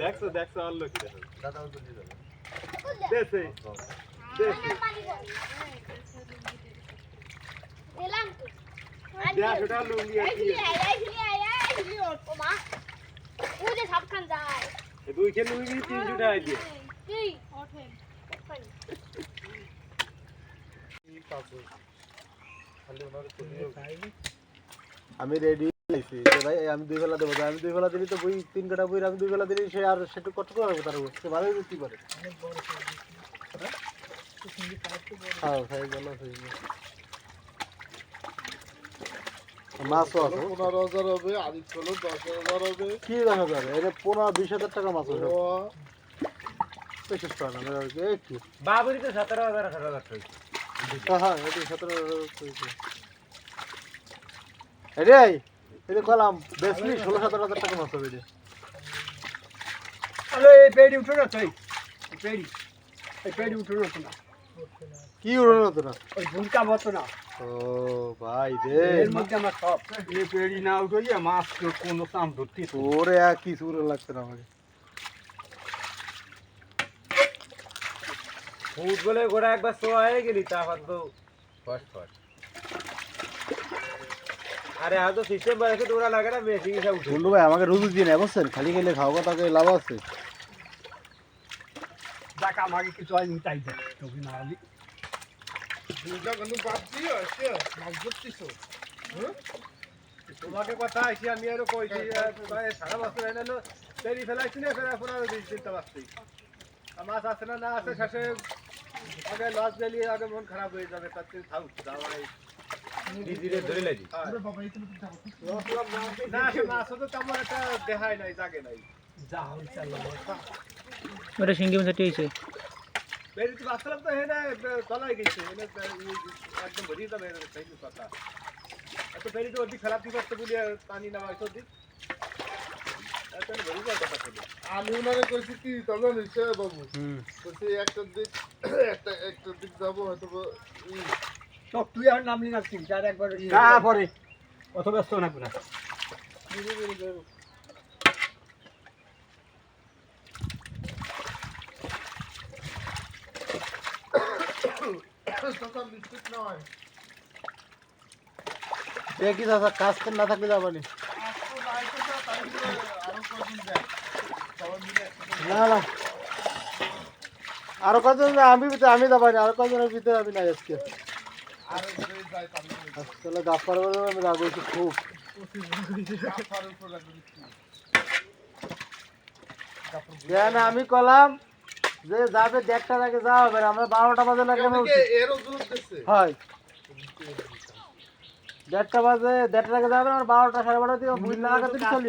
দেখছ দেখছ আর কি ও মা ও যে সবখান যায় দুই খেয়ে লুঙ্গি তিনশো টাকা দিয়ে কি আমি রেডি ভাই আমি দুই বেলা দেবো। আমি দুই বেলা দিলি তো বই তিন কাটা বই আমি দুই বেলা দিলি সে আর সেটু কত করে হবে তার উপর? সে ভালোই বিক্রি করে। হ্যাঁ ভাই ভালো হয়েছে মাছও আছে। পনেরো হাজার হবে দশ হাজার হবে। কি এটা পনেরো বিশ হাজার টাকা মাছ আছে। ও বিশেষ করে না এবার কি, এই কি। বাবুরি তো সতেরো হাজার আঠারো হাজার টাকা। হ্যাঁ এটি সতেরো রে এটা কলাম বেশি ষোলো সতেরো হাজার টাকা মাছ হবে আরে এই পেড়ি উঠো না তুই এই পেড়ি এই পেড়ি উঠো না। তো না? কি ওই মতো না। ও ভাই রে। আমার সব। এই পেড়ি না উঠে মাছ কোনো কাম ধরতে তোরে আর কি সুরে লাগছে না আমাকে। ফুটবলে গোড়া একবার শোয়া হয়ে গেলি তারপর তো ফার্স্ট ফার্স্ট আরে আজ তো সিস্টেম বাড়াকে তোরা লাগে না বেশি কিছু উঠে। বন্ধু ভাই আমাকে রুজু দিয়ে নেই বুঝছেন? খালি খেলে খাওয়া তাকে লাভ আছে। টাকা আমাকে কিছু হয়নি তাই দেখ তোকে না হলি দুইটা কিন্তু বাদ দিয়ে আসছে মাছ ধরতিস তোমাকে কথা আইছি আমি আরও কইছি সারা বছর এনে তেরি ফেলাইছি না ফেরা ফোনা দিন চিন্তা পাচ্ছি মাছ আছে না না আছে শেষে আগে লস দিলি আগে মন খারাপ হয়ে যাবে তার থেকে থাক দাওয়াই ধীরে ধরে লাগি না মাছ তো তেমন একটা দেখায় নাই জাগে নাই। যা হইছে আল্লাহ ওটা সিঙ্গি মাছ হয়েছে। বেরিতে বাঁচলাম তো হেনা তলায় গেছে এনে একদম ভরিয়ে যাবে সেই কথা। এত বেরি তো ওদিক খারাপ দিকে বলি পানি না হয়তো দিক এত কথা আমি ওনারে কইছি কি তখন নিশ্চয় বাবু হুম। কইছি একটা দিক একটা একটা দিক যাব হয়তো বা ই, তো তুই আর নামলি না তিন চার একবার তারপরে অত ব্যস্ত না নয়। দেখি দাদা কাজ করে না থাকলে যাবানি আরও কজন যায়? না না। আরও কজন আমি আমি যাবানি আরও কজনের ভিতরে আমি নাই আজকে। গাছ পার আমি রাগ খুব। আমি কলাম যে যাবে দেড়টার আগে যাওয়া হবে না, আমরা বারোটা বাজে লাগে দেড়টা বাজে দেড়টার আগে যাবে না আমরা বারোটা সাড়ে বারোটা দিয়ে চলি